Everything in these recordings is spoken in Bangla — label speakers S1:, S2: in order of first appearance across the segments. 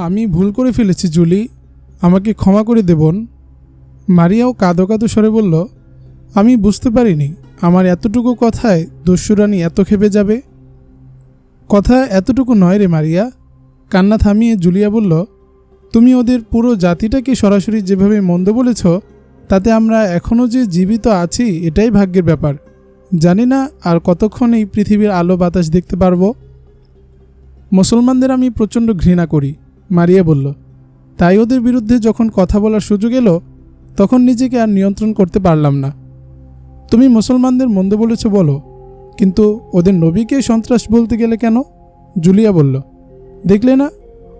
S1: আমি ভুল করে ফেলেছি, জুলি। আমাকে ক্ষমা করে দেবন মারিয়াও কাঁদো কাঁদো স্বরে বলল, আমি বুঝতে পারিনি। আমার এতটুকু কথায় দস্যুরানি এত খেপে যাবে? কথা এতটুকু নয় রে মারিয়া। কান্না থামিয়ে জুলিয়া বলল, তুমি ওদের পুরো জাতিটাকে সরাসরি যেভাবে মন্দ বলেছ, তাতে আমরা এখনও যে জীবিত আছি, এটাই ভাগ্যের ব্যাপার। জানি না আর কতক্ষণ এই পৃথিবীর আলো বাতাস দেখতে পারব? মুসলমানদের আমি প্রচণ্ড ঘৃণা করি। মারিয়া বলল, তাই ওদের বিরুদ্ধে যখন কথা বলার সুযোগ এলো, তখন নিজেকে আর নিয়ন্ত্রণ করতে পারলাম না। তুমি মুসলমানদের মন্দ বলেছ বলো, কিন্তু ওদের নবীকে সন্ত্রাস বলতে গেলে কেন? জুলিয়া বলল, দেখলে না,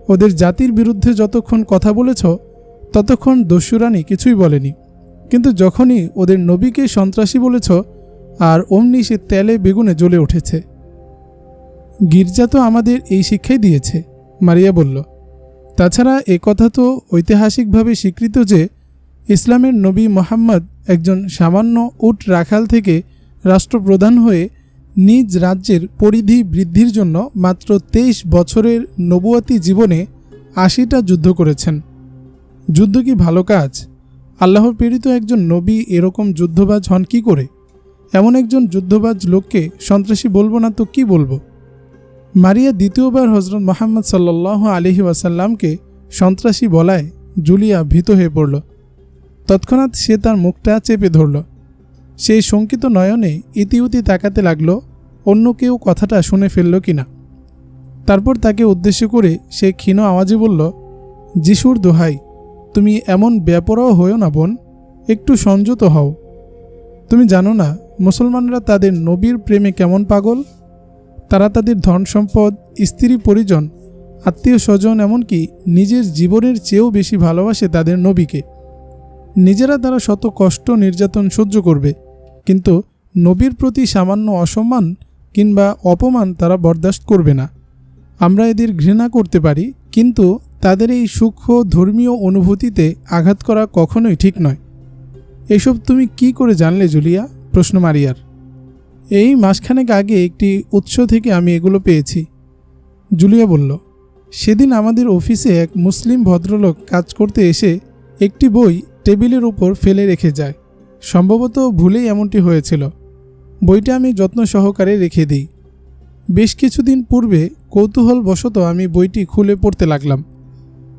S1: ওদের জাতির বিরুদ্ধে যতক্ষণ কথা বলেছ, ততক্ষণ দস্যুরানি কিছুই বলেনি। কিন্তু যখনই ওদের নবীকে সন্ত্রাসী বলেছ, আর অমনি সে তেলে বেগুনে জ্বলে উঠেছে। গির্জা তো আমাদের এই শিক্ষাই দিয়েছে, মারিয়া বলল তাছাড়া কথা তো ঐতিহাসিকভাবে স্বীকৃত যে, ইসলামের নবী মোহাম্মদ একজন সামান্য উট রাখাল থেকে রাষ্ট্রপ্রধান হয়ে নিজ রাজ্যের পরিধি বৃদ্ধির জন্য মাত্র তেইশ বছরের নবুয়াতি জীবনে আশিটা যুদ্ধ করেছেন। যুদ্ধ কি ভালো কাজ? আল্লাহর প্রেরিত একজন নবী এরকম যুদ্ধবাজ হন কি করে? এমন একজন যুদ্ধবাজ লোককে সন্ত্রাসী বলব না তো কি বলব? মারিয়া দ্বিতীয়বার হজরত মোহাম্মদ সাল্লাহ আলহি ওয়াসাল্লামকে সন্ত্রাসী বলায় জুলিয়া ভীত হয়ে পড়ল। তৎক্ষণাৎ সে তার মুখটা চেপে ধরল। সেই শঙ্কিত নয়নে ইতিউতি তাকাতে লাগল, অন্য কেউ কথাটা শুনে ফেলল কিনা। তারপর তাকে উদ্দেশ্য করে সে ক্ষীণ আওয়াজে বলল, যিশুর দোহাই, তুমি এমন ব্যাপরাও হও না বোন, একটু সংযত হও। তুমি জানো না, মুসলমানরা তাদের নবীর প্রেমে কেমন পাগল? তারা তাদের ধন সম্পদ, স্ত্রী পরিজন, আত্মীয় স্বজন এমনকি নিজের জীবনের চেয়েও বেশি ভালোবাসে তাদের নবীকে। নিজেরা তারা শত কষ্ট, নির্যাতন সহ্য করবে, কিন্তু নবীর প্রতি সামান্য অসম্মান কিংবা অপমান তারা বরদাস্ত করবে না। আমরা এদের ঘৃণা করতে পারি, কিন্তু তাদের এই সূক্ষ্ম ধর্মীয় অনুভূতিতে আঘাত করা কখনোই ঠিক নয়। এসব তুমি কি করে জানলে, জুলিয়া? প্রশ্ন মারিয়ার। এই মাসখানেক আগে একটি উৎস থেকে আমি এগুলো পেয়েছি। জুলিয়া বলল, সেদিন আমাদের অফিসে এক মুসলিম ভদ্রলোক কাজ করতে এসে একটি বই টেবিলের উপর ফেলে রেখে যায়। সম্ভবত ভুলেই এমনটি হয়েছিল। বইটা আমি যত্ন সহকারে রেখে দিই। বেশ কিছুদিন পূর্বে কৌতূহলবশত আমি বইটি খুলে পড়তে লাগলাম।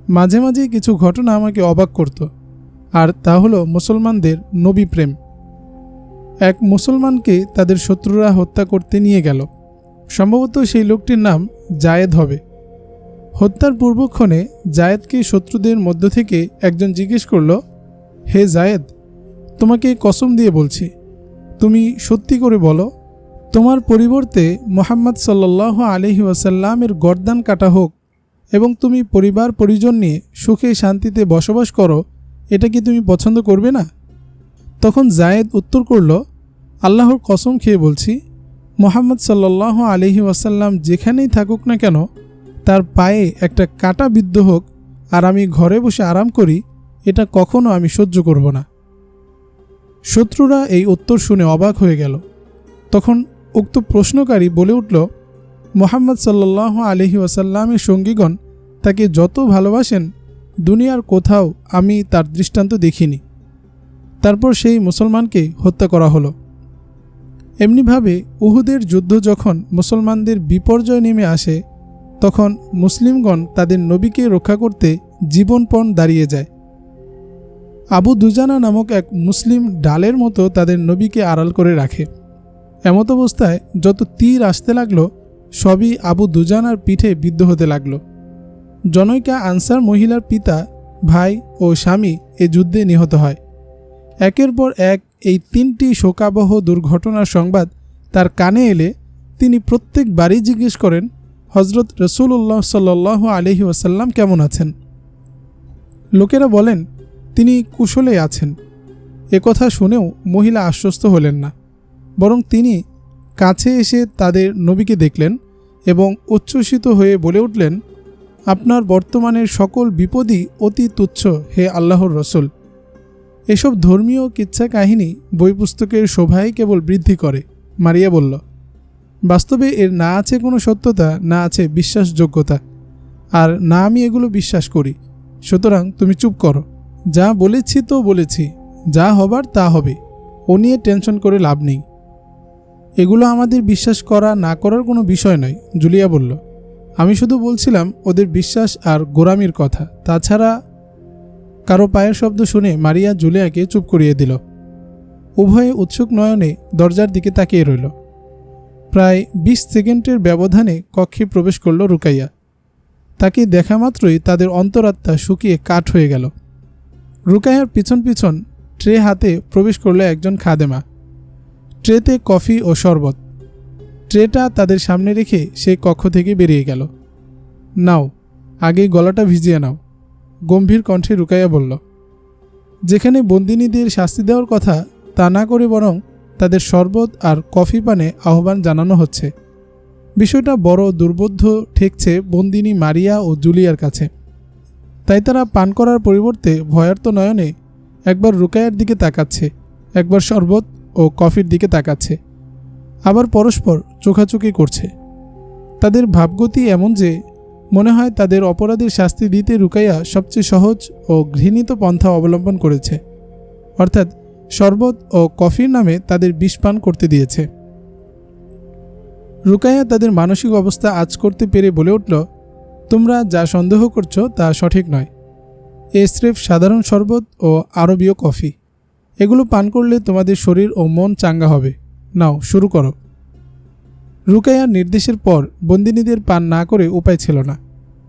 S1: মাঝে মাঝে কিছু ঘটনা আমাকে অবাক করত। আর তা হলো মুসলমানদের নবী প্রেম। এক মুসলমানকে তাদের শত্রুরা হত্যা করতে নিয়ে গেল। সম্ভবত সেই লোকটির নাম জায়েদ হবে। হত্যার পূর্বক্ষণে জায়েদকে শত্রুদের মধ্য থেকে একজন জিজ্ঞেস করল, হে জায়েদ, তোমাকে কসম দিয়ে বলছি, তুমি সত্যি করে বলো, তোমার পরিবর্তে মোহাম্মদ সাল্লাহ আলহি ওয়াসাল্লামের গর্দান কাটা হোক এবং তুমি পরিবার পরিজন নিয়ে সুখে শান্তিতে বসবাস করো, এটা কি তুমি পছন্দ করবে না? তখন জায়েদ উত্তর করল আল্লাহর কসম খেয়ে বলছি, মোহাম্মদ সাল্লাহ আলহি ওয়াসাল্লাম যেখানেই থাকুক না কেন, তার পায়ে একটা কাটা বিদ্ধ হোক আর আমি ঘরে বসে আরাম করি, এটা কখনো আমি সহ্য করব না। শত্রুরা এই উত্তর শুনে অবাক হয়ে গেল। তখন উক্ত প্রশ্নকারী বলে উঠল, মোহাম্মদ সাল্লাহ আলহি ওয়াসাল্লামের সঙ্গীগণ তাকে যত ভালোবাসেন, দুনিয়ার কোথাও আমি তার দৃষ্টান্ত দেখিনি। তারপর সেই মুসলমানকে হত্যা করা হলো। এমনিভাবে উহুদের যুদ্ধ যখন মুসলমানদের বিপর্যয় নেমে আসে, তখন মুসলিমগণ তাদের নবীকে রক্ষা করতে জীবনপণ দাঁড়িয়ে যায়। আবু দুজানা নামক এক মুসলিম ডালের মতো তাদের নবীকে আড়াল করে রাখে। এমত অবস্থায় যত তীর আসতে লাগল, সবই আবু দুজানার পিঠে বিদ্ধ হতে লাগল। জনৈকা আনসার মহিলার পিতা, ভাই ও স্বামী এ যুদ্ধে নিহত হয়। একের পর এক এই তিনটি শোকাবহ দুর্ঘটনার সংবাদ তার কানে এলে তিনি প্রত্যেক বাড়ি জিজ্ঞেস করেন হজরত রসুল্লাহ সাল্লাহ আলহি ওয়াসাল্লাম কেমন আছেন? লোকেরা বলেন, তিনি কুশলে আছেন। কথা শুনেও মহিলা আশ্বস্ত হলেন না। বরং তিনি কাছে এসে তাদের নবীকে দেখলেন এবং উচ্ছ্বসিত হয়ে বলে উঠলেন, আপনার বর্তমানের সকল বিপদই অতি তুচ্ছ, হে আল্লাহর রসুল। এসব ধর্মীয় কিচ্ছা কাহিনী বই পুস্তকের শোভাই কেবল বৃদ্ধি করে, মারিয়া বলল। বাস্তবে এর না আছে কোনো সত্যতা, না আছে বিশ্বাসযোগ্যতা। আর না আমি এগুলো বিশ্বাস করি। সুতরাং তুমি চুপ করো। যা বলেছি তো বলেছি। যা হবার তা হবে। ও নিয়ে টেনশন করে লাভ নেই। এগুলো আমাদের বিশ্বাস করা, না করার কোনো বিষয় নয়, জুলিয়া বলল। আমি শুধু বলছিলাম ওদের বিশ্বাস আর গোরামির কথা। তাছাড়া কারও পায়ের শব্দ শুনে মারিয়া জুলিয়াকে চুপ করিয়ে দিল। উভয়ে উৎসুক নয়নে দরজার দিকে তাকিয়ে রইল। প্রায় বিশ সেকেন্ডের ব্যবধানে কক্ষে প্রবেশ করল রুকাইয়া। তাকে দেখা মাত্রই তাদের অন্তরাত্মা শুকিয়ে কাঠ হয়ে গেল। রুকাইয়ার পিছন পিছন ট্রে হাতে প্রবেশ করল একজন খাদেমা। ট্রেতে কফি ও শরবত। ট্রেটা তাদের সামনে রেখে সে কক্ষ থেকে বেরিয়ে গেল। নাও, আগে গলাটা ভিজিয়ে নাও। গম্ভীর কণ্ঠে রুকাইয়া বলল, যেখানে বন্দিনীদের শাস্তি দেওয়ার কথা, তা না করে বরং তাদের শরবত আর কফি পানে আহ্বান জানানো হচ্ছে। বিষয়টা বড় দুর্বোধ্য ঠেকছে বন্দিনী মারিয়া ও জুলিয়ার কাছে। তাই তারা পান করার পরিবর্তে ভয়ার্ত নয়নে একবার রুকায়ার দিকে তাকাচ্ছে, একবার শরবত ও কফির দিকে তাকাচ্ছে। আবার পরস্পর চোখাচোখি করছে। তাদের ভাবগতি এমন যে মনে হয় তাদের অপরাধের শাস্তি দিতে রুকাইয়া সবচেয়ে সহজ ও ঘৃণিত পন্থা অবলম্বন করেছে। অর্থাৎ শরবত ও কফির নামে তাদের বিষ পান করতে দিয়েছে। রুকাইয়া তাদের মানসিক অবস্থা আজ করতে পেরে বলে উঠল, তোমরা যা সন্দেহ করছ তা সঠিক নয়। এ স্রেফ সাধারণ শরবত ও আরবীয় কফি। এগুলো পান করলে তোমাদের শরীর ও মন চাঙ্গা হবে। নাও, শুরু করো। রুকাইয়ার নির্দেশের পর বন্দিনীদের পান না করে উপায় ছিল না।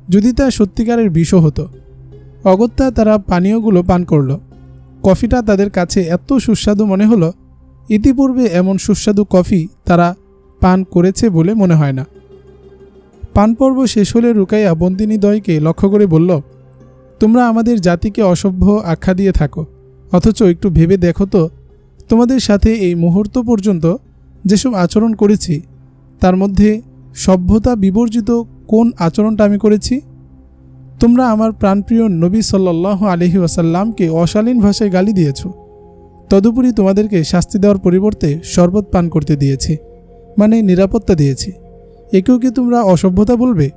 S1: যদি তা সত্যিকারের বিষও হতো। অগত্যা তারা পানীয়গুলো পান করল। কফিটা তাদের কাছে এত সুস্বাদু মনে হলো, ইতিপূর্বে এমন সুস্বাদু কফি তারা পান করেছে বলে মনে হয় না। পান পর্ব শেষ হলে রুকাইয়া বন্দিনীদ্বয়কে লক্ষ্য করে বলল, তোমরা আমাদের জাতিকে অসভ্য আখ্যা দিয়ে থাকো, অথচ একটু ভেবে দেখো তো, তোমাদের সাথে এই মুহূর্ত পর্যন্ত যেসব আচরণ করেছি তার মধ্যে সভ্যতা বিবর্জিত কোন আচরণটা আমি করেছি? তোমরা আমার প্রাণপ্রিয় নবী সাল্লাহ আলহি ওয়াসাল্লামকে অশালীন ভাষায় গালি দিয়েছ। তদুপরি তোমাদেরকে শাস্তি দেওয়ার পরিবর্তে শরবত পান করতে দিয়েছি মানে নিরাপত্তা দিয়েছি। একেও কি তোমরা অসভ্যতা বলবে?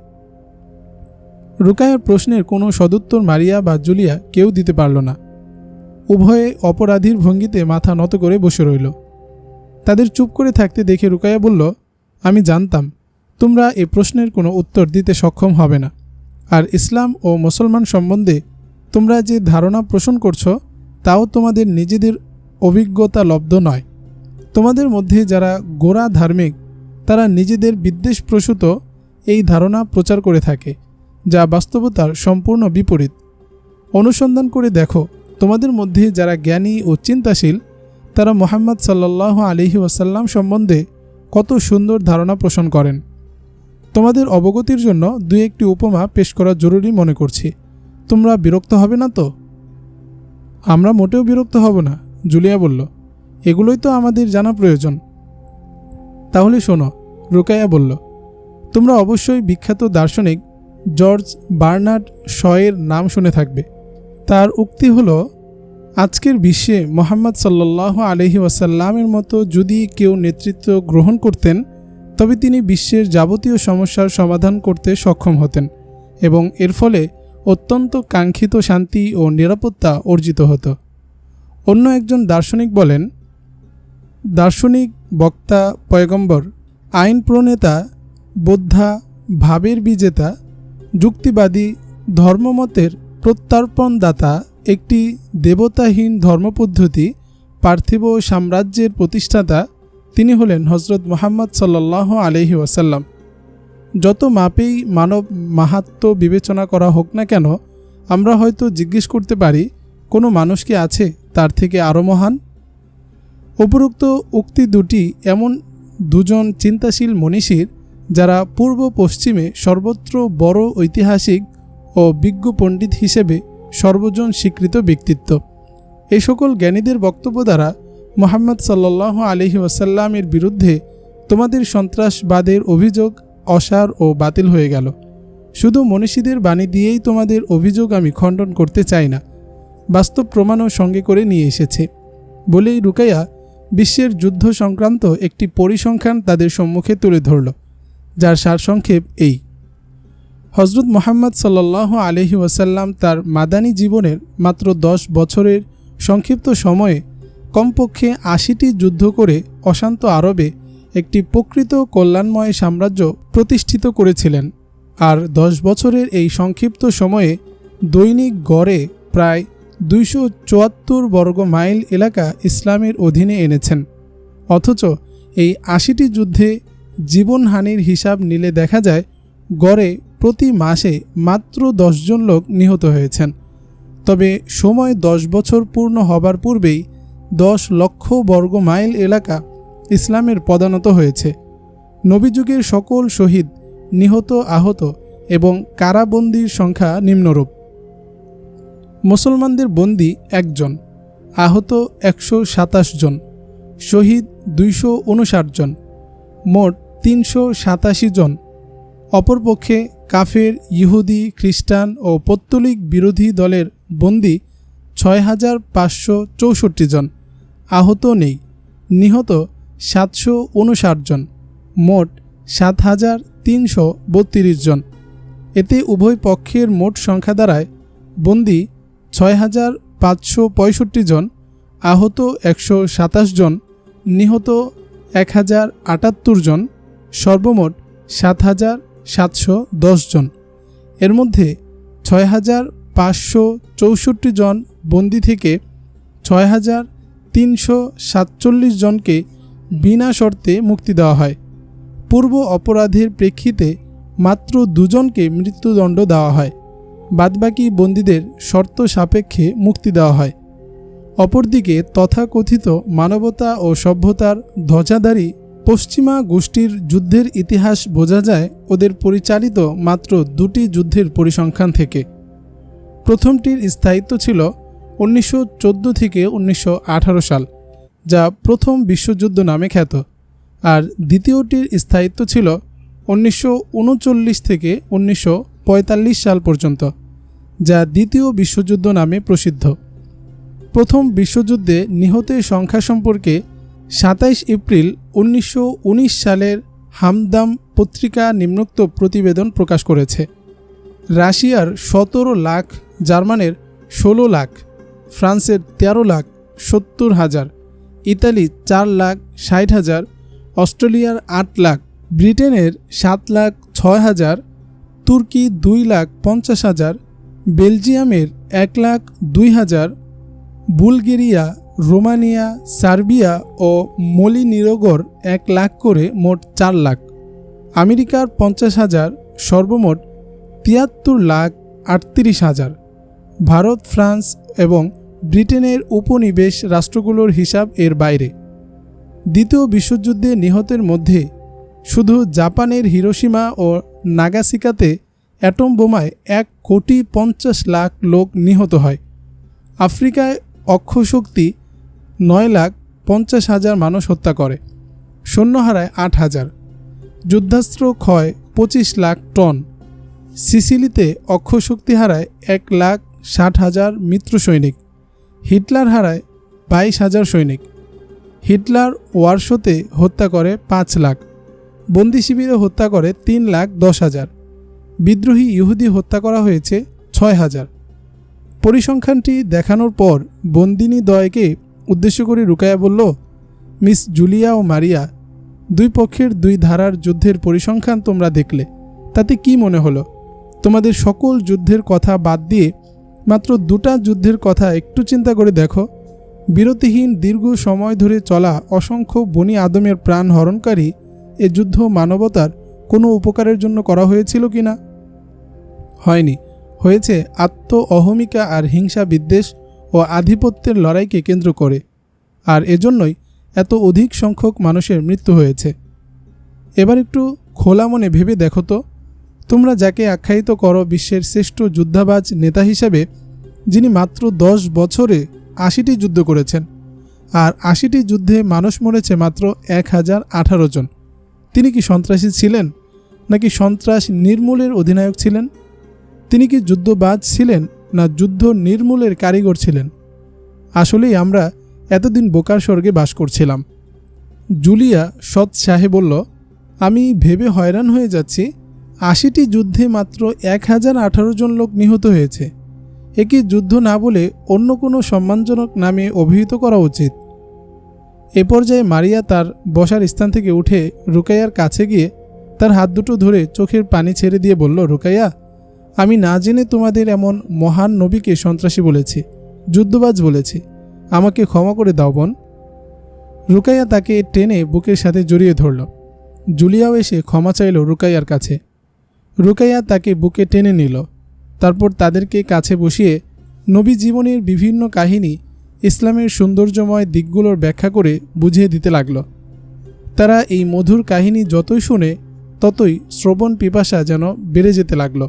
S1: রুকায়ার প্রশ্নের কোনো সদুত্তর মারিয়া বা জুলিয়া কেউ দিতে পারল না। উভয়ে অপরাধীর ভঙ্গিতে মাথা নত করে বসে রইল। তাদের চুপ করে থাকতে দেখে রুকায়া বলল আমি জানতাম, তোমরা এ প্রশ্নের কোনো উত্তর দিতে সক্ষম হবে না। আর ইসলাম ও মুসলমান সম্বন্ধে তোমরা যে ধারণা পোষণ করছ, তাও তোমাদের নিজেদের অভিজ্ঞতা লব্ধ নয়। তোমাদের মধ্যে যারা গোড়া ধার্মিক, তারা নিজেদের বিদ্বেষপ্রসূত এই ধারণা প্রচার করে থাকে, যা বাস্তবতার সম্পূর্ণ বিপরীত। অনুসন্ধান করে দেখো, তোমাদের মধ্যে যারা জ্ঞানী ও চিন্তাশীল, তারা মোহাম্মদ সাল্লাহ আলহি ওয়াসাল্লাম সম্বন্ধে কত সুন্দর ধারণা পোষণ করেন। তোমাদের অবগতির জন্য দুই একটি উপমা পেশ করা জরুরি মনে করছি। তোমরা বিরক্ত হবে না তো? আমরা মোটেও বিরক্ত হব না, জুলিয়া বলল। এগুলোই তো আমাদের জানা প্রয়োজন। তাহলে শোনো, রুকাইয়া বলল, তোমরা অবশ্যই বিখ্যাত দার্শনিক জর্জ বার্নার্ড শয়ের নাম শুনে থাকবে। তার উক্তি হলো আজকের বিশ্বে মোহাম্মদ সাল্লাহ আলহি ওয়াসাল্লামের মতো যদি কেউ নেতৃত্ব গ্রহণ করতেন, তবে তিনি বিশ্বের যাবতীয় সমস্যার সমাধান করতে সক্ষম হতেন এবং এর ফলে অত্যন্ত কাঙ্ক্ষিত শান্তি ও নিরাপত্তা অর্জিত হতো। অন্য একজন দার্শনিক বলেন, দার্শনিক বক্তা, পয়গম্বর, আইন প্রণেতা, বোদ্ধা, ভাবের বিজেতা, যুক্তিবাদী, ধর্মমতের প্রত্যর্পণদাতা একটি দেবতাহীন ধর্মপদ্ধতি পার্থিব সাম্রাজ্যের প্রতিষ্ঠাতা তিনি হলেন হজরত মোহাম্মদ সাল্লাহ আলহি ওয়াসাল্লাম। যত মাপেই মানব মাহাত্ম বিবেচনা করা হোক না কেন, আমরা হয়তো জিজ্ঞেস করতে পারি, কোনো মানুষ কি আছে তার থেকে আরও মহান? উপরোক্ত উক্তি দুটি এমন দুজন চিন্তাশীল মনীষীর যারা পূর্ব পশ্চিমে সর্বত্র বড় ঐতিহাসিক ও বিজ্ঞ পণ্ডিত হিসেবে সর্বজন স্বীকৃত ব্যক্তিত্ব। এই সকল জ্ঞানীদের বক্তব্য দ্বারা মোহাম্মদ সাল্লাহ আলহি ওয়াসাল্লামের বিরুদ্ধে তোমাদের সন্ত্রাসবাদের অভিযোগ অসার ও বাতিল হয়ে গেল। শুধু মনীষীদের বাণী দিয়েই তোমাদের অভিযোগ আমি খণ্ডন করতে চাই না। বাস্তব প্রমাণও সঙ্গে করে নিয়ে এসেছে। বলেই রুকাইয়া বিশ্বের যুদ্ধ সংক্রান্ত একটি পরিসংখ্যান তাদের সম্মুখে তুলে ধরল, যার সারসংক্ষেপ এই। হজরত মোহাম্মদ সাল্লাহ আলহি ওয়াসাল্লাম তার মাদানী জীবনের মাত্র দশ বছরের সংক্ষিপ্ত সময়ে কমপক্ষে আশিটি যুদ্ধ করে অশান্ত আরবে একটি প্রকৃত কল্যাণময় সাম্রাজ্য প্রতিষ্ঠিত করেছিলেন। আর দশ বছরের এই সংক্ষিপ্ত সময়ে দৈনিক গড়ে প্রায় দুইশো চুয়াত্তর বর্গ মাইল এলাকা ইসলামের অধীনে এনেছেন। অথচ এই আশিটি যুদ্ধে জীবনহানির হিসাব নিলে দেখা যায়, গড়ে প্রতি মাসে মাত্র দশজন লোক নিহত হয়েছেন। তবে সময় দশ বছর পূর্ণ হবার পূর্বেই দশ লক্ষ বর্গ মাইল এলাকা ইসলামের পদানত হয়েছে। নবীযুগের সকল শহীদ নিহত আহত এবং কারাবন্দির সংখ্যা নিম্নরূপ। মুসলমানদের বন্দি একজন, আহত একশো সাতাশ জন, শহীদ দুইশো উনষাট জন, মোট তিনশো সাতাশি জন অপরপক্ষে কাফের, ইহুদি, খ্রিস্টান ও পত্তলিক বিরোধী দলের বন্দি ছয় হাজার পাঁচশো চৌষট্টি জন। আহত নেই। নিহত সাতশো উনষাট জন। মোট সাত হাজার তিনশো বত্রিশ জন। এতে উভয় পক্ষের মোট সংখ্যা দাঁড়ায় বন্দি ছয় হাজার পাঁচশো পঁয়ষট্টি জন, আহত একশো সাতাশ জন, নিহত এক হাজার আটাত্তর জন, সর্বমোট সাত হাজার সাতশো দশ জন। এর মধ্যে ছয় হাজার পাঁচশো চৌষট্টি জন বন্দি থেকে ছয় হাজার তিনশো সাতচল্লিশ জনকে বিনা শর্তে মুক্তি দেওয়া হয়। পূর্ব অপরাধের প্রেক্ষিতে মাত্র দুজনকে মৃত্যুদণ্ড দেওয়া হয়। বাদবাকি বন্দীদের শর্ত সাপেক্ষে মুক্তি দেওয়া হয়। অপরদিকে তথাকথিত মানবতা ও সভ্যতার ধ্বজাধারী পশ্চিমা গোষ্ঠীর যুদ্ধের ইতিহাস বোঝা যায় ওদের পরিচালিত মাত্র দুটি যুদ্ধের পরিসংখ্যান থেকে। প্রথমটির স্থায়িত্ব ছিল উনিশশো চোদ্দ থেকে উনিশশো আঠারো সাল, যা প্রথম বিশ্বযুদ্ধ নামে খ্যাত, আর দ্বিতীয়টির স্থায়িত্ব ছিল উনিশশো উনচল্লিশ থেকে উনিশশো পঁয়তাল্লিশ সাল পর্যন্ত, যা দ্বিতীয় বিশ্বযুদ্ধ নামে প্রসিদ্ধ। প্রথম বিশ্বযুদ্ধে নিহতের সংখ্যা সম্পর্কে সাতাইশ এপ্রিল উনিশশো উনিশ সালের হামদাম পত্রিকা নিম্নোক্ত প্রতিবেদন প্রকাশ করেছে। রাশিয়ার সতেরো লাখ, জার্মানের ষোলো লাখ, ফ্রান্সের ১৩ লাখ, সত্তর হাজার, ইতালি চার লাখ, ষাট হাজার, অস্ট্রেলিয়ার আট লাখ, ব্রিটেনের সাত লাখ, ছয় হাজার, তুর্কি দুই লাখ, পঞ্চাশ হাজার, বেলজিয়ামের এক লাখ, দুই হাজার, বুলগেরিয়া রোমানিয়া, সার্বিয়া ও মলিনিরোগর এক লাখ করে মোট চার লাখ। আমেরিকার পঞ্চাশ হাজার, সর্বমোট তিয়াত্তর লাখ আটত্রিশ হাজার। ভারত, ফ্রান্স এবং ব্রিটেনের উপনিবেশ রাষ্ট্রগুলোর হিসাব এর বাইরে। দ্বিতীয় বিশ্বযুদ্ধে নিহতের মধ্যে শুধু জাপানের হিরোসীমা ও নাগাসিকাতে অ্যাটম বোমায় এক কোটি পঞ্চাশ লাখ লোক নিহত হয়। আফ্রিকায় অক্ষশক্তি নয় লাখ পঞ্চাশ হাজার মানুষ হত্যা করে। সৈন্য হারায় আট হাজার। যুদ্ধাস্ত্র ক্ষয় পঁচিশ লাখ টন। সিসিলিতে অক্ষশক্তি হারায় এক লাখ ষাট হাজার মিত্র সৈনিক। হিটলার হারায় বাইশ হাজার সৈনিক। হিটলার ওয়ারশোতে হত্যা করে পাঁচ লাখ। বন্দি শিবিরে হত্যা করে তিন লাখ দশ হাজার। বিদ্রোহী ইহুদি হত্যা করা হয়েছে ছয় হাজার। পরিসংখ্যানটি দেখানোর পর বন্দিনী দয়কে উদ্দেশ্য করে রুকায়া বলল, মিস জুলিয়া ও মারিয়া, দুই পক্ষের দুই ধারার যুদ্ধের পরিসংখ্যান তোমরা দেখলে। তাতে কি মনে হলো? তোমাদের সকল যুদ্ধের কথা বাদ দিয়ে মাত্র দুটা যুদ্ধের কথা একটু চিন্তা করে দেখো। বিরতিহীন দীর্ঘ সময় ধরে চলা অসংখ্য বনি আদমের প্রাণ হরণকারী এ যুদ্ধ মানবতার কোনো উপকারের জন্য করা হয়েছিল কি না হয়নি। হয়েছে আত্ম অহমিকা আর হিংসা বিদ্বেষ ও আধিপত্যের লড়াইকে কেন্দ্র করে, আর এজন্যই এত অধিক সংখ্যক মানুষের মৃত্যু হয়েছে। এবার একটু খোলা মনে ভেবে দেখো তো, তোমরা যাকে আখ্যায়িত করো বিশ্বের শ্রেষ্ঠ যুদ্ধাবাজ নেতা হিসেবে, যিনি মাত্র দশ বছরে আশিটি যুদ্ধ করেছেন, আর আশিটি যুদ্ধে মানুষ মরেছে মাত্র এক হাজার আঠারো জন। তিনি কি সন্ত্রাসী ছিলেন, নাকি সন্ত্রাস নির্মূলের অধিনায়ক ছিলেন? তিনি কি যুদ্ধবাজ ছিলেন না যুদ্ধ নির্মূলের কারিগর ছিলেন। আসলেই আমরা এতদিন বোকার স্বর্গে বাস করছিলাম। জুলিয়া সৎ সাহে বলল, আমি ভেবে হয়রান হয়ে যাচ্ছি। আশিটি যুদ্ধে মাত্র এক হাজার আঠারো জন লোক নিহত হয়েছে। একে যুদ্ধ না বলে অন্য কোনো সম্মানজনক নামে অভিহিত করা উচিত। এ পর্যায়ে মারিয়া তার বসার স্থান থেকে উঠে রুকাইয়ার কাছে গিয়ে তার হাত দুটো ধরে চোখের পানি ছেড়ে দিয়ে বলল, রুকাইয়া আমি না জেনে তোমাদের এমন মহান নবীকে সন্ত্রাসী বলেছি, যুদ্ধবাজ বলেছি। আমাকে ক্ষমা করে দাও, বোন। রুকাইয়া তাকে টেনে বুকের সাথে জড়িয়ে ধরল। জুলিয়াও এসে ক্ষমা চাইল রুকাইয়ার কাছে। রুকাইয়া তাকে বুকে টেনে নিল। তারপর তাদেরকে কাছে বসিয়ে নবী জীবনের বিভিন্ন কাহিনী ইসলামের সৌন্দর্যময় দিকগুলোর ব্যাখ্যা করে বুঝিয়ে দিতে লাগল। তারা এই মধুর কাহিনী যতই শুনে, ততই শ্রবণ পিপাসা যেন বেড়ে যেতে লাগল।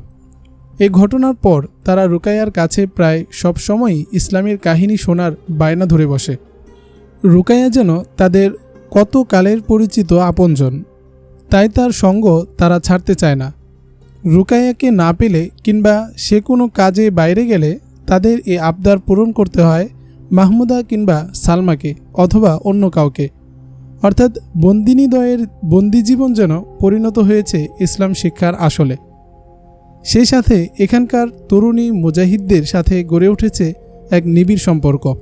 S1: এই ঘটনার পর তারা রুকাইয়ার কাছে প্রায় সব সময়ই ইসলামের কাহিনী শোনার বায়না ধরে বসে। রুকাইয়া যেন তাদের কত কালের পরিচিত আপনজন, তাই তার সঙ্গ তারা ছাড়তে চায় না। রুকাইয়াকে না পেলে কিংবা সে কোনো কাজে বাইরে গেলে তাদের এ আবদার পূরণ করতে হয় মাহমুদা কিংবা সালমাকে অথবা অন্য কাউকে। অর্থাৎ বন্দিনীদয়ের বন্দি জীবন যেন পরিণত হয়েছে ইসলাম শিক্ষার আসলে। সেই সাথে এখানকার তরুণী মুজাহিদদের সাথে গড়ে উঠেছে এক নিবিড় সম্পর্ক।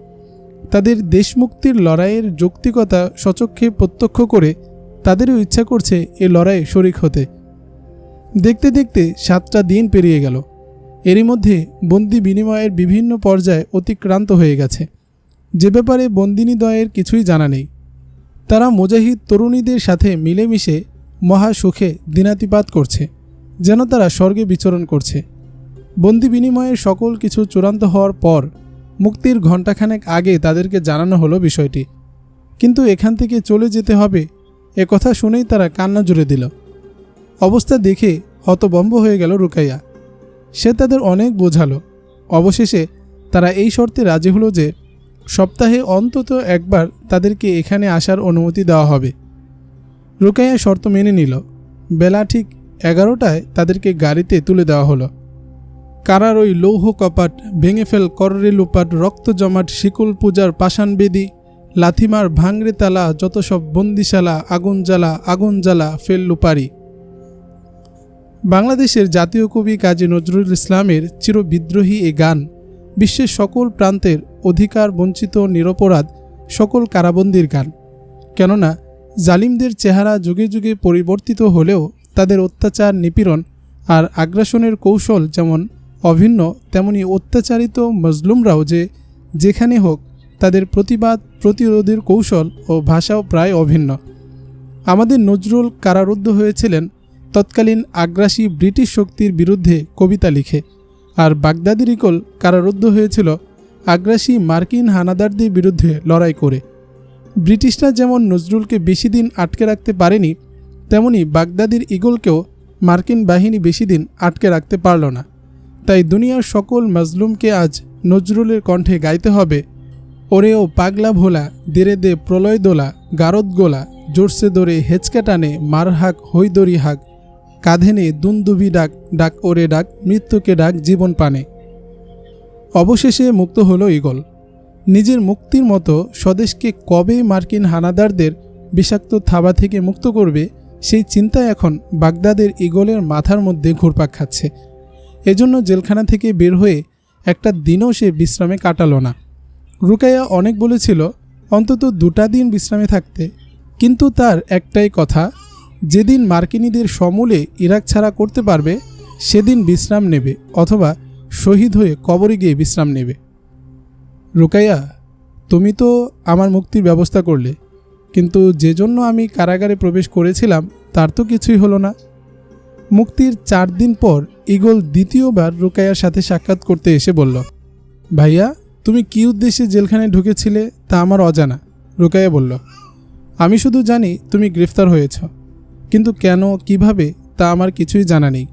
S1: তাদের দেশমুক্তির লড়াইয়ের যৌক্তিকতা সচক্ষে প্রত্যক্ষ করে তাদেরও ইচ্ছা করছে এ লড়াইয়ে শরিক হতে। দেখতে দেখতে সাতটা দিন পেরিয়ে গেল। এরই মধ্যে বন্দি বিনিময়ের বিভিন্ন পর্যায়ে অতিক্রান্ত হয়ে গেছে। যে ব্যাপারে বন্দিনীদ্বয়ের কিছুই জানা নেই। তারা মুজাহিদ তরুণীদের সাথে মিলেমিশে মহা সুখে দিনাতিপাত করছে। যেন তারা স্বর্গে বিচরণ করছে। বন্দি বিনিময়ের সকল কিছু চূড়ান্ত হওয়ার পর মুক্তির ঘণ্টাখানেক আগে তাদেরকে জানানো হলো বিষয়টি। কিন্তু এখান থেকে চলে যেতে হবে, এ কথা শুনেই তারা কান্না জুড়ে দিল। অবস্থা দেখে হতবম্ব হয়ে গেল রুকাইয়া। সে তাদের অনেক বোঝালো। অবশেষে তারা এই শর্তে রাজি হলো যে সপ্তাহে অন্তত একবার তাদেরকে এখানে আসার অনুমতি দেওয়া হবে। রুকাইয়া শর্ত মেনে নিল। বেলা ঠিক এগারোটায় তাদেরকে গাড়িতে তুলে দেওয়া হলো। কারার ওই লৌহ কপাট, ভেঙে ফেল কররে লুপাট, রক্ত জমাট, শিকুল পূজার পাষাণ বেদি, লাথিমার ভাঙড়ে তালা, যত সব বন্দিশালা, আগুন জ্বালা আগুন জ্বালা, ফেল লুপারি। বাংলাদেশের জাতীয় কবি কাজী নজরুল ইসলামের চিরবিদ্রোহী এ গান, বিশ্বের সকল প্রান্তের অধিকার বঞ্চিত নিরপরাধ সকল কারাবন্দির গান। কেননা, জালিমদের চেহারা যুগে যুগে পরিবর্তিত হলেও তাদের অত্যাচার, নিপীড়ন আর আগ্রাসনের কৌশল যেমন অভিন্ন, তেমনি অত্যাচারিত মজলুমরাও যে যেখানে হোক তাদের প্রতিবাদ, প্রতিরোধের কৌশল ও ভাষাও প্রায় অভিন্ন। আমাদের নজরুল কারারুদ্ধ হয়েছিলেন তৎকালীন আগ্রাসী ব্রিটিশ শক্তির বিরুদ্ধে কবিতা লিখে আর বাগদাদি রিকল কারারুদ্ধ হয়েছিল আগ্রাসী মার্কিন হানাদারদের বিরুদ্ধে লড়াই করে। ব্রিটিশরা যেমন নজরুলকে বেশি দিন আটকে রাখতে পারেনি তেমনি বাগদাদির ইগলকেও মার্কিন বাহিনী বেশি দিন আটকে রাখতে পারল না। তাই দুনিয়ার সকল মজলুমকে আজ নজরুলের কণ্ঠে গাইতে হবে ওরে ও পাগলা ভোলা, দেরে দে প্রলয় দোলা, গারদ গোলা, জোরসে দরে হেঁচকা টানে, মার হাক হৈদরি হাক, কাঁধে নে দুন্দুবি ডাক ডাক ওরে ডাক, মৃত্যুকে ডাক জীবন পানে। অবশেষে মুক্ত হলো ইগল নিজের মুক্তির মতো স্বদেশকে কবে মার্কিন হানাদারদের বিষাক্ত থাবা থেকে মুক্ত করবে সেই চিন্তা এখন বাগদাদের ইগলের মাথার মধ্যে ঘুরপাক খাচ্ছে। এজন্য জেলখানা থেকে বের হয়ে একটা দিনও সে বিশ্রামে কাটালো না। রুকাইয়া অনেক বলেছিল, অন্তত দুটা দিন বিশ্রামে থাকতে। কিন্তু তার একটাই কথা, যেদিন মার্কিনীদের সমূলে ইরাক ছাড়া করতে পারবে, সেদিন বিশ্রাম নেবে, অথবা শহীদ হয়ে কবরে গিয়ে বিশ্রাম নেবে। রুকাইয়া, তুমি তো আমার মুক্তির ব্যবস্থা করলে। কিন্তু যে জন্য আমি কারাগারে প্রবেশ করেছিলাম, তার তো কিছুই হলো না। মুক্তির চার দিন পর ইগল দ্বিতীয়বার রুকাইয়ার সাথে সাক্ষাৎ করতে এসে বলল, ভাইয়া, তুমি কি উদ্দেশ্যে জেলখানে ঢুকেছিলে তা আমার অজানা। রুকাইয়া বলল, আমি শুধু জানি তুমি গ্রেফতার হয়েছ, কিন্তু কেন, কীভাবে, তা আমার কিছুই জানা নেই।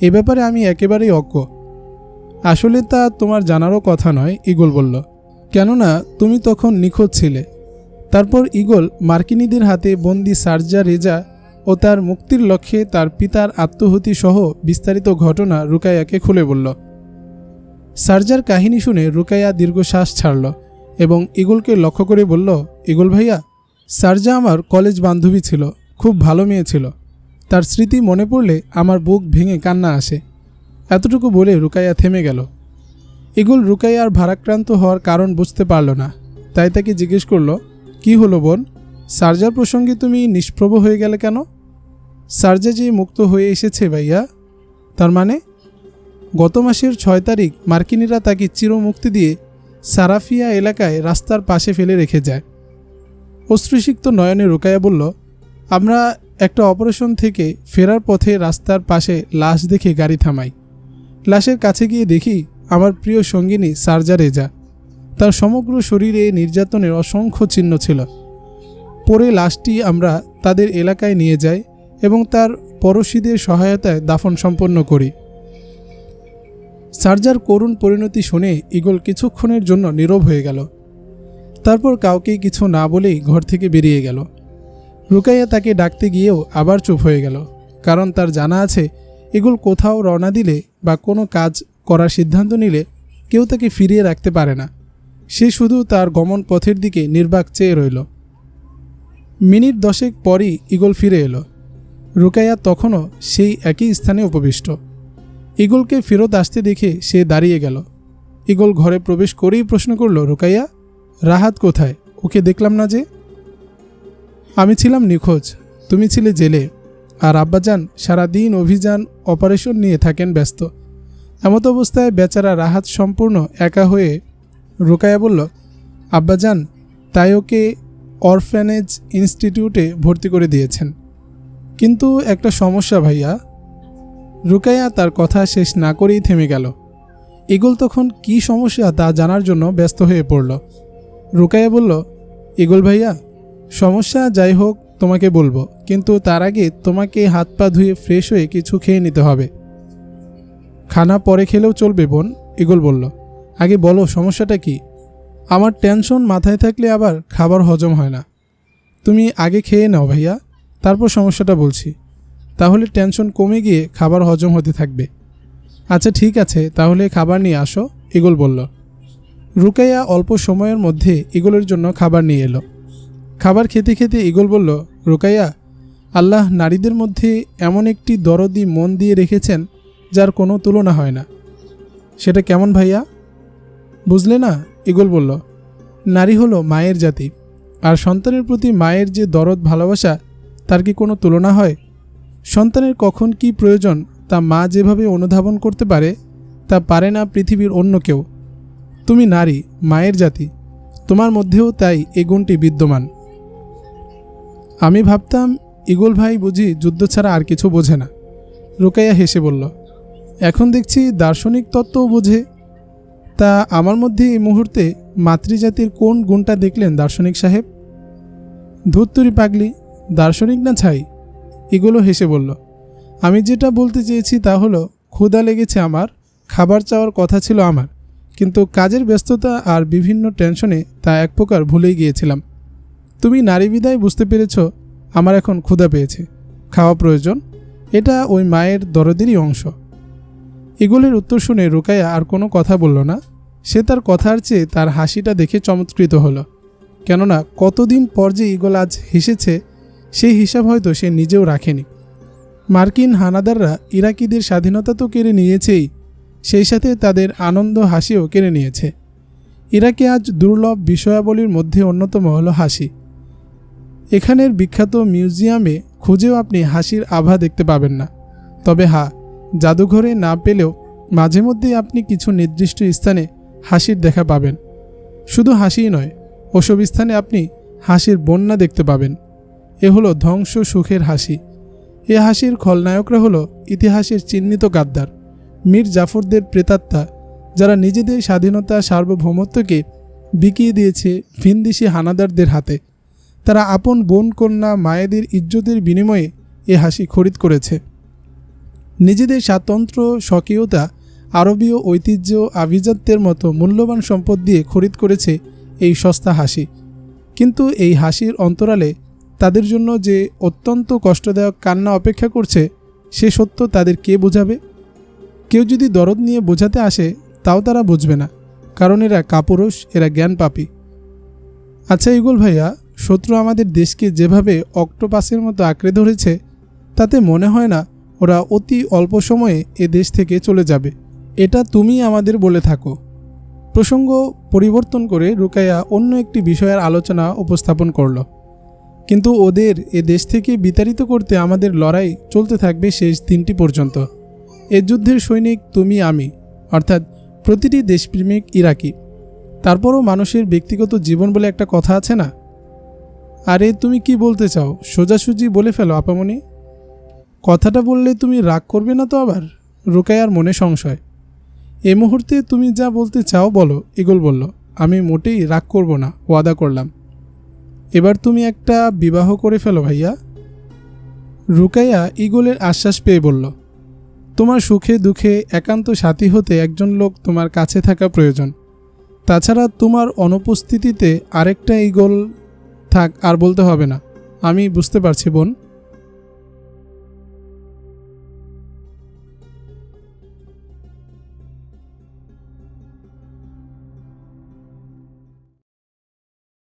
S1: এ ব্যাপারে আমি একেবারেই অজ্ঞ। আসলে তা তোমার জানারও কথা নয় ইগল বলল। কেননা, তুমি তখন নিখোঁজ ছিলে। তারপর ইগল মার্কিনীদের হাতে বন্দি সার্জা রেজা ও তার মুক্তির লক্ষ্যে তার পিতার আত্মহতি সহ বিস্তারিত ঘটনা রুকাইয়াকে খুলে বলল। সার্জার কাহিনী শুনে রুকাইয়া দীর্ঘশ্বাস ছাড়ল এবং ইগলকে লক্ষ্য করে বলল ইগল ভাইয়া, সার্জা আমার কলেজ বান্ধবী ছিল, খুব ভালো মেয়ে ছিল। তার স্মৃতি মনে পড়লে আমার বুক ভেঙে কান্না আসে। এতটুকু বলে রুকাইয়া থেমে গেল। ইগুল রুকাইয়ার ভারাক্রান্ত হওয়ার কারণ বুঝতে পারল না। তাই তাকে জিজ্ঞেস করল কি হলো বোন? সার্জার প্রসঙ্গে তুমি নিষ্প্রভ হয়ে গেলে কেন? সার্জা যে মুক্ত হয়ে এসেছে ভাইয়া, তার মানে? গত মাসের ছয় তারিখ মার্কিনিরা তাকে চিরমুক্তি দিয়ে সারাফিয়া এলাকায় রাস্তার পাশে ফেলে রেখে যায়। অশ্রুসিক্ত নয়নে রোকায়া বলল, আমরা একটা অপারেশন থেকে ফেরার পথে রাস্তার পাশে লাশ দেখে গাড়ি থামাই। লাশের কাছে গিয়ে দেখি আমার প্রিয় সঙ্গিনী সার্জা রেজা। তার সমগ্র শরীরে নির্যাতনের অসংখ্য চিহ্ন ছিল। পরে লাশটি আমরা তাদের এলাকায় নিয়ে যাই এবং তার পড়শিদের সহায়তায় দাফন সম্পন্ন করি। সার্জার করুণ পরিণতি শুনে ইগল কিছুক্ষণের জন্য নীরব হয়ে গেল। তারপর কাউকেই কিছু না বলেই ঘর থেকে বেরিয়ে গেল। রুকাইয়া তাকে ডাকতে গিয়েও আবার চুপ হয়ে গেল, কারণ তার জানা আছে এগুল কোথাও রওনা দিলে বা কোনো কাজ করার সিদ্ধান্ত নিলে কেউ তাকে ফিরিয়ে রাখতে পারে না। সে শুধু তার গমন পথের দিকে নির্বাক চেয়ে রইল। মিনিট দশেক পরই ইগল ফিরে এলো। রুকাইয়া তখনও সেই একই স্থানে উপবিষ্ট। ইগলকে ফেরত আসতে দেখে সে দাঁড়িয়ে গেল। ইগল ঘরে প্রবেশ করেই প্রশ্ন করল, রুকাইয়া, রাহাত কোথায়? ওকে দেখলাম না যে? আমি ছিলাম নিখোঁজ। তুমি ছিলে জেলে। আর আব্বাজান সারাদিন অভিযান, অপারেশন নিয়ে থাকেন ব্যস্ত। এমত অবস্থায় বেচারা রাহাত সম্পূর্ণ একা হয়ে রোকায়া বলল, আব্বাজান, তাই ওকে অরফ্যানেজ ইনস্টিটিউটে ভর্তি করে দিয়েছেন। কিন্তু একটা সমস্যা ভাইয়া। রুকাইয়া তার কথা শেষ না করেই থেমে গেল। ইগল তখন কি সমস্যা তা জানার জন্য ব্যস্ত হয়ে পড়ল। রুকাইয়া বলল ইগল ভাইয়া, সমস্যা যাই হোক তোমাকে বলব, কিন্তু তার আগে তোমাকে হাত পা ধুয়ে ফ্রেশ হয়ে কিছু খেয়ে নিতে হবে। খানা পরে খেলেও চলবে বোন ইগল বলল। আগে বলো, সমস্যাটা কি? আমার টেনশন মাথায় থাকলে আবার খাবার হজম হয় না। তুমি আগে খেয়ে নাও ভাইয়া, তারপর সমস্যাটা বলছি। তাহলে টেনশন কমে গিয়ে খাবার হজম হতে থাকবে। আচ্ছা ঠিক আছে, তাহলে খাবার নিয়ে আসো, ইগল বলল। রুকাইয়া অল্প সময়ের মধ্যে ইগলের জন্য খাবার নিয়ে এলো। খাবার খেতে খেতে ইগল বলল, রুকাইয়া, আল্লাহ নারীদের মধ্যে এমন একটি দরদি মন দিয়ে রেখেছেন যার কোনো তুলনা হয় না। সেটা কেমন ভাইয়া? বুঝলে না? ইগল বলল, নারী হলো মায়ের জাতি। আর সন্তানের প্রতি মায়ের যে দরদ ভালোবাসা, তার কি কোনো তুলনা হয়? সন্তানের কখন কি প্রয়োজন, তা মা যেভাবে অনুধাবন করতে পারে, তা পারে না পৃথিবীর অন্য কেউ। তুমি নারী, মায়ের জাতি। তোমার মধ্যেও তাই এ গুণটি বিদ্যমান। আমি ভাবতাম ইগল ভাই বুঝি যুদ্ধ ছাড়া আর কিছু বোঝে না। রোকাইয়া হেসে বলল, এখন দেখছি দার্শনিক তত্ত্বও বোঝে তা আমার মধ্যে এই মুহূর্তে মাতৃজাতির কোন গুণটা দেখলেন দার্শনিক সাহেব? ধুত্তুরি পাগলি, দার্শনিক না ছাই? এগুলো হেসে বলল। আমি যেটা বলতে চেয়েছি তা হলো, ক্ষুধা লেগেছে আমার, খাবার চাওয়ার কথা ছিল আমার, কিন্তু কাজের ব্যস্ততা আর বিভিন্ন টেনশনে তা এক প্রকার ভুলেই গিয়েছিলাম। তুমি নারী বিদায় বুঝতে পেরেছ, আমার এখন ক্ষুধা পেয়েছে। খাওয়া প্রয়োজন, এটা ওই মায়ের দরদেরই অংশ। ইগলের উত্তর শুনে রুকাইয়া আর কোনো কথা বলল না। সে তার কথার চেয়ে তার হাসিটা দেখে চমৎকৃত হলো। কেননা কতদিন পর যে ইগল আজ হেসেছে, সেই হিসাব হয়তো সে নিজেও রাখেনি। মার্কিন হানাদাররা ইরাকিদের স্বাধীনতা তো কেড়ে নিয়েছেই, সেই সাথে তাদের আনন্দ হাসিও কেড়ে নিয়েছে। ইরাকে আজ দুর্লভ বিষয়াবলীর মধ্যে অন্যতম হল হাসি। এখানের বিখ্যাত মিউজিয়ামে খুঁজেও আপনি হাসির আভা দেখতে পাবেন না। তবে হা জাদুঘরে না পেলেও মাঝে মধ্যেই আপনি কিছু নির্দিষ্ট স্থানে হাসির দেখা পাবেন। শুধু হাসিই নয়, ওসব স্থানে আপনি হাসির বন্যা দেখতে পাবেন। এ হলো ধ্বংস সুখের হাসি। এ হাসির খলনায়করা হলো ইতিহাসের চিহ্নিত গাদ্দার, মীর জাফরদের প্রেতাত্মা, যারা নিজেদের স্বাধীনতা, সার্বভৌমত্বকে বিকিয়ে দিয়েছে ফিনদিশি হানাদারদের হাতে। তারা আপন বোন, কন্যা, মায়েদের ইজ্জতের বিনিময়ে এ হাসি খরিদ করেছে। নিজেদের স্বাতন্ত্র, স্বকীয়তা, আরবীয় ঐতিহ্য, আভিজাত্যের মতো মূল্যবান সম্পদ দিয়ে খরিদ করেছে এই সস্তা হাসি। কিন্তু এই হাসির অন্তরালে তাদের জন্য যে অত্যন্ত কষ্টদায়ক কান্না অপেক্ষা করছে, সে সত্য তাদের কে বোঝাবে? কেউ যদি দরদ নিয়ে বোঝাতে আসে, তাও তারা বুঝবে না, কারণ এরা কাপুরুষ, এরা জ্ঞান পাপী। আচ্ছা ইগুল ভাইয়া, শত্রু আমাদের দেশকে যেভাবে অক্টোপাসের মতো আঁকড়ে ধরেছে, তাতে মনে হয় না ওরা অতি অল্প সময়ে এ দেশ থেকে চলে যাবে। এটা তুমি আমাদের বলে থাকো। প্রসঙ্গ পরিবর্তন করে রুকাইয়া অন্য একটি বিষয়ের আলোচনা উপস্থাপন করল। কিন্তু ওদের এ দেশ থেকে বিতাড়িত করতে আমাদের লড়াই চলতে থাকবে শেষ দিনটি পর্যন্ত। এ যুদ্ধের সৈনিক তুমি আমি, অর্থাৎ প্রতিটি দেশপ্রেমিক ইরাকি। তারপরও মানুষের ব্যক্তিগত জীবন বলে একটা কথা আছে না? আরে তুমি কি বলতে চাও? সোজাসুজি বলে ফেলো, আপামনি। কথাটা বললে তুমি রাগ করবে না তো আবার? রুকাইয়ার মনে সংশয়। এ মুহূর্তে তুমি যা বলতে চাও বলো ইগল বলল। আমি মোটেই রাগ করব না, ওয়াদা করলাম। এবার তুমি একটা বিবাহ করে ফেলো ভাইয়া। রুকাইয়া ইগলের আশ্বাস পেয়ে বলল, তোমার সুখে দুঃখে একান্ত সাথী হতে একজন লোক তোমার কাছে থাকা প্রয়োজন। তাছাড়া তোমার অনুপস্থিতিতে আরেকটা ইগল থাক আর বলতে হবে না। আমি বুঝতে পারছি, বোন।